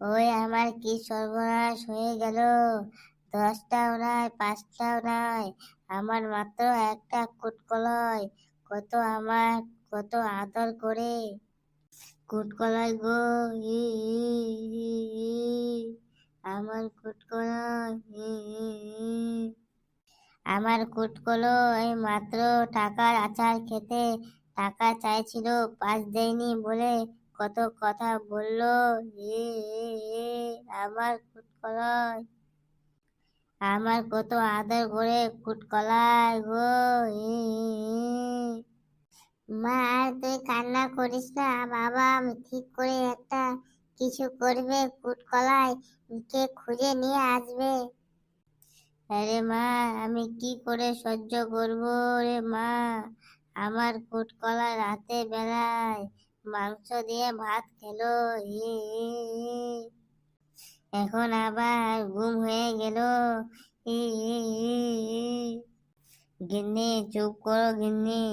ওই আমার কি সর্বনাশ হয়ে গেল? দশটাও নাই পাঁচটাও নাই আমার মাত্র একটা কুটকলয় কত আমার, কত আদর করে। কুটকলয় গো আমার ই। আমার কুটকলো এই মাত্র টাকার আচার খেতে টাকা চাইছিল পাস দেয়নি বলে কত কথা বলল? এ, আমার কুটকলাই আমার কত আদর করে কুটকলাই গো এ। মা তুই কান্না করিস না বাবা আমি ঠিক করে একটা কিছু করবে কুটকলাই কে খুঁজে নিয়ে আসবে? আরে মা আমি কি করে সহ্য করব রে মা? আমার কুটকলা রাতে বেলায় মাংস দিয়ে ভাত খেলো। এখন আবার ঘুম হয়ে গেল। গিন্নি, চুপ করো গিন্নি।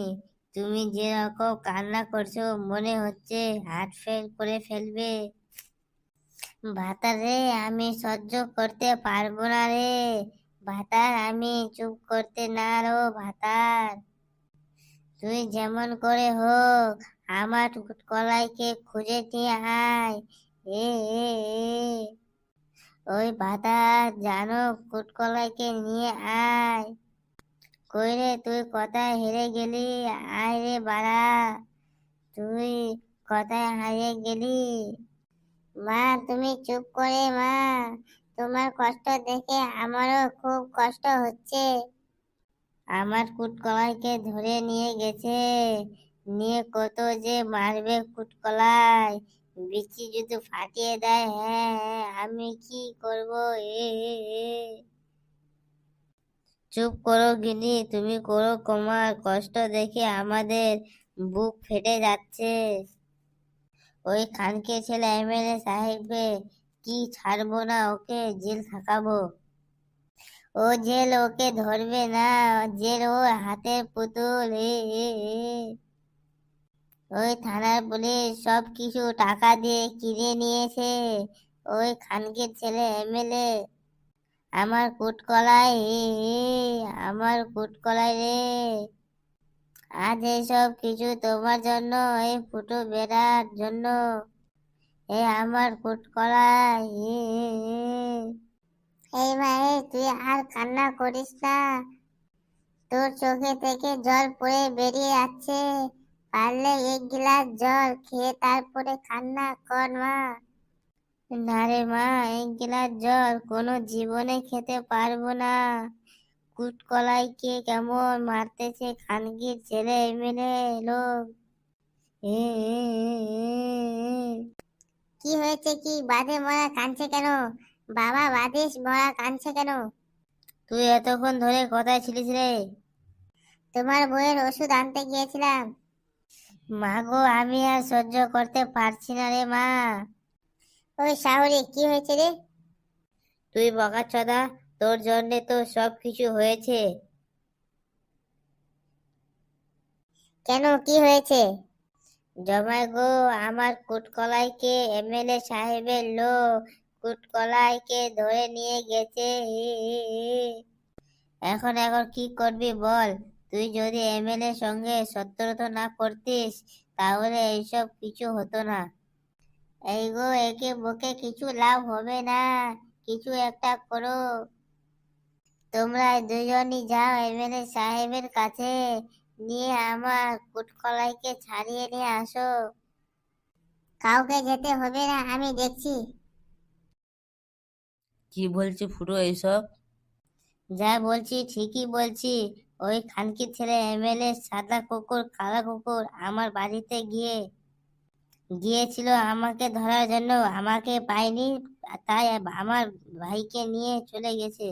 তুমি যেরকম কান্না করছ, মনে হচ্ছে হার্ট ফেল করে ফেলবে। ভাতারে আমি সহ্য করতে পারব না রে। ভাতার আমি চুপ করতে না রো ভাতার। তুই যেমন করে হোক আমার কলাইকে খুঁজে নিয়ে আয়। এ ওই ভাতার জানো, কুটকলাইকে নিয়ে আয়। কই রে, তুই কথায় হেরে গেলি? আয় রে বাড়া। তুই কথায় হারিয়ে গেলি? মা, তুমি চুপ করে, মা। তোমার কষ্ট দেখে আমারও খুব কষ্ট হচ্ছে। আমার কুটকলাইকে ধরে নিয়ে গেছে। নিয়ে কত যে মারবে কুটকলাই বিচি যদি ফাটিয়ে দেয় হ্যাঁ হ্যাঁ, আমি কি করব? এ। চুপ করো গিনি তুমি করো কমার। কষ্ট দেখে আমাদের বুক ফেটে যাচ্ছে। ওই খানকে ছেলে এমএলএ সাহেবকে কি ছাড়বো না ওকে জেল থাকাবো ও জেল ওকে ধরবে না জেল ও হাতের পুতুল এ। ওই থানার পুলিশ সব কিছু টাকা দিয়ে কিনে নিয়েছে। ওই খানকের ছেলে এমএলএ আমার কুটকলাই এ এ, আমার কুটকলাই রে। আজ এইসব কিছু তোমার জন্য এই ফুটো বেড়ার জন্য। এ আমার কুটকলাই হে এ। এই ভাই তুই আর কান্না করিস না। তোর চোখে থেকে জল পড়ে বেরিয়ে যাচ্ছে পারলে এক গ্লাস জল খেয়ে তারপরে কান্না কর মা। না রে মা, এক গ্লাস জল কোনো জীবনে খেতে পারব না। কুটকলাইকে কেমন মারতেছে খানকির ছেলে, এমএলএ লোক। কি হয়েছে কি? বাদে মরা কাঁদছে কেন? বাবা বাদিস মরা কাঁদছে কেন? তুই এতক্ষণ ধরে কোথায় ছিলিস রে? তোমার বইয়ের ওষুধ আনতে গিয়েছিলাম। মা গো আমি আর সহ্য করতে পারছি না রে মা। ওই শাহরি কি হয়েছে রে? তুই বকাচোদা তোর জন্যে তো সব কিছু হয়েছে। কেন কি হয়েছে? জমাই গো আমার কুটকলাইকে এমএলএ সাহেবের লোক কুটকলাইকে ধরে নিয়ে গেছে। এখন এখন কি করবি বল? তুই যদি এমএলএ সঙ্গে শত্রুতা না করতিস তাহলে এইসব কিছু হতো না। এই গো একে বকে কিছু লাভ হবে না কিছু একটা করো। তোমরা দুজনই যাও এমএলএ সাহেবের কাছে নিয়ে আমার কুটকলাইকে ছাড়িয়ে নিয়ে আসো। কাউকে যেতে হবে না আমি দেখছি। কি বলছে ফুটো এইসব? যা বলছি ঠিকই বলছি ওই খানকির ছেলে এমএলএ সাদা কুকুর কালা কুকুর আমার বাড়িতে গিয়ে গিয়েছিল আমাকে ধরার জন্য। আমাকে পায়নি তাই আমার ভাইকে নিয়ে চলে গেছে।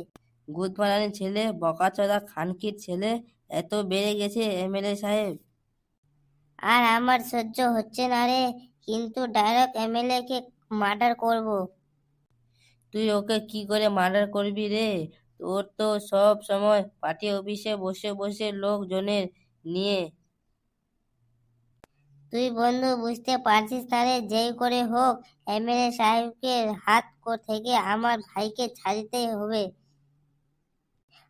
গুদমারানির ছেলে বকাচোদা খানকির ছেলে এত বেড়ে গেছে এমএলএ সাহেব। আর আমার সহ্য হচ্ছে না রে কিন্তু ডাইরেক্ট এমএলএ কে মার্ডার করব। তুই ওকে কি করে মার্ডার করবি রে? তোর তো সব সময় পার্টি অফিসে বসে বসে লোকজনের নিয়ে। তুই বন্ধু বুঝতে পারছিস তাহলে যেই করে হোক এমএলএ সাহেবকে হাত কো- থেকে আমার ভাইকে ছাড়িতেই হবে।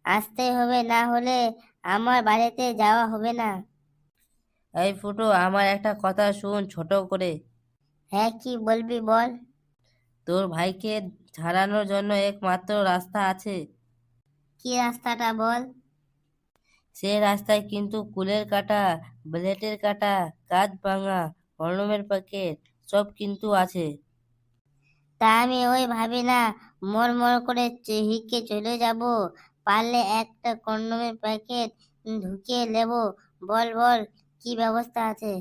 আসতে হবে না হলে আমার বাড়িতে যাওয়া হবে না। এই ফুটো আমার একটা কথা শুন ছোট করে। হ্যাঁ কি বলবি বল? তোর ভাইকে ছাড়ানোর জন্য একমাত্র রাস্তা আছে। কি রাস্তাটা বল? সে রাস্তায় কিন্তু কুলের কাটা ব্লেটের কাটা কাঁচ ভাঙা কলমের প্যাকেট সব কিন্তু আছে। তা আমি ওই ভাবি না মর মর করে হিকে চলে যাব পারলে একটা কন্ডোমের প্যাকেট ঢুকিয়ে নেব বল বল কি ব্যবস্থা আছে?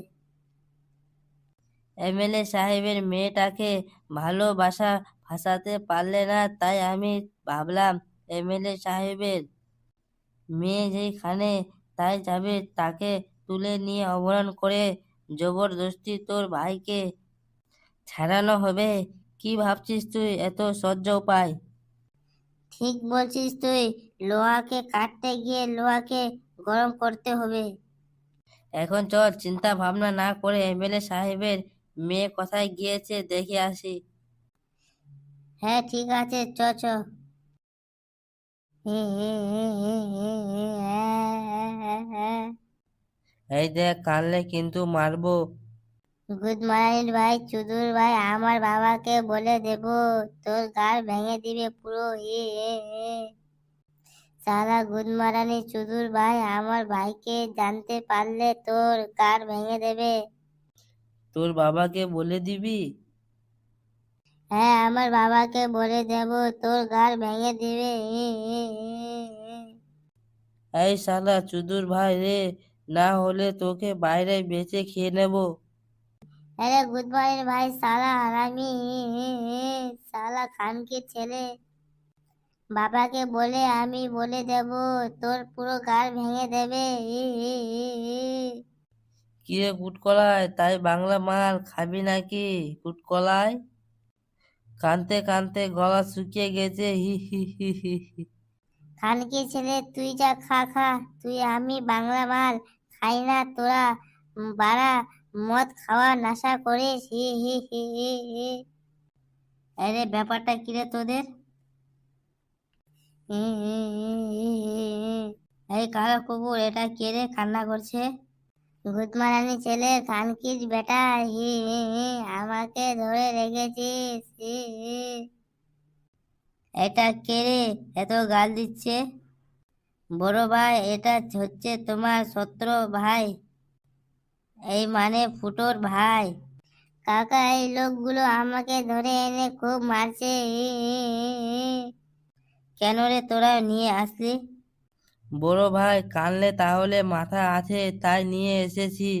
এমএলএ সাহেবের মেয়েটাকে ভালোবাসা ফাঁসাতে পারলে না তাই আমি ভাবলাম এমএলএ সাহেবের মেয়ে যেখানে তাই যাবে তাকে তুলে নিয়ে অপহরণ করে জবরদস্তি তোর ভাইকে ছাড়ানো হবে। কি ভাবছিস তুই এত সহ্য উপায়? ঠিক বলছিস তুই লোহাকে কাটতে গিয়ে লোহাকে গরম করতে হবে। এখন চল চিন্তা ভাবনা না করে এমএলএ সাহেবের মেয়ে কোথায় গিয়েছে দেখে আসি। হ্যাঁ ঠিক আছে চ চ। এই দেখ কানলে কিন্তু মারবো। গুড মর্নিং ভাই চুদুর ভাই আমার বাবাকে বলে দেব তোর গাল ভেঙে দিবে পুরো হে সারা গুড মর্নিং চুদুর ভাই আমার ভাইকে জানতে পারলে তোর গাল ভেঙে দেবে। তোর বাবাকে বলে দিবি? হ্যাঁ আমার বাবাকে বলে দেব তোর গাল ভেঙে দিবে। এই শালা চুদুর ভাই রে না হলে তোকে বাইরে বেচে খেয়ে নেব আরে গুড মর্নিং ভাই সালা হারামি সালা খানকে ছেলে বাবাকে বলে আমি বলে দেব তোর পুরো গাল ভেঙে দেবে। কিরে কুটকলায় তাই বাংলা মাল খাবি নাকি কুটকলায় কানতে কানতে গলা শুকিয়ে গেছে হি হি হি হি হি খানকে ছেলে তুই যা খা খা তুই আমি বাংলা মাল খাই না তোরা বাড়া মদ খাওয়া নেশা করিস হি হি হি হি হি আরে ব্যাপারটা কিরে তোদের। এই কালো কুকুর এটা কে রে কান্না করছে গুদমারানি ছেলে খানকির বেটা, হি আমাকে ধরে রেখেছিস এটা কে রে? এত গাল দিচ্ছে। বড় ভাই, এটা হচ্ছে তোমার শত্রু ভাই। এই মানে ফুটোর ভাই। কাকা, এই লোকগুলো আমাকে ধরে এনে খুব মারছে। কেন রে তোরা নিয়ে আসলি? বড় ভাই কানলে তাহলে মাথা আছে তাই নিয়ে এসেছি।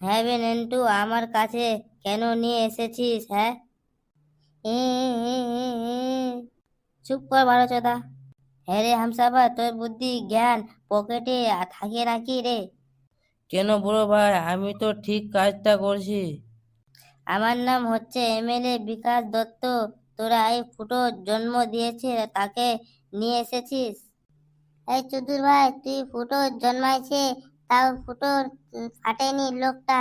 হ্যাঁ বে নন্টু আমার কাছে কেন নিয়ে এসেছিস হ্যাঁ। চুপ কর ভালো চোদা হ্যাঁ রে হামসাবা তোর বুদ্ধি জ্ঞান পকেটে থাকে নাকি রে? কেন বড় ভাই আমি তো ঠিক কাজটা করছি। আমার নাম হচ্ছে এমএলএ বিকাশ দত্ত। তোরা এই ফুটো জন্ম দিয়েছে তাকে নিয়ে এসেছিস? এই চতুর ভাই, তুই ফুটো জন্মাইছে, তাও ফুটোর ফাটেনি লোকটা।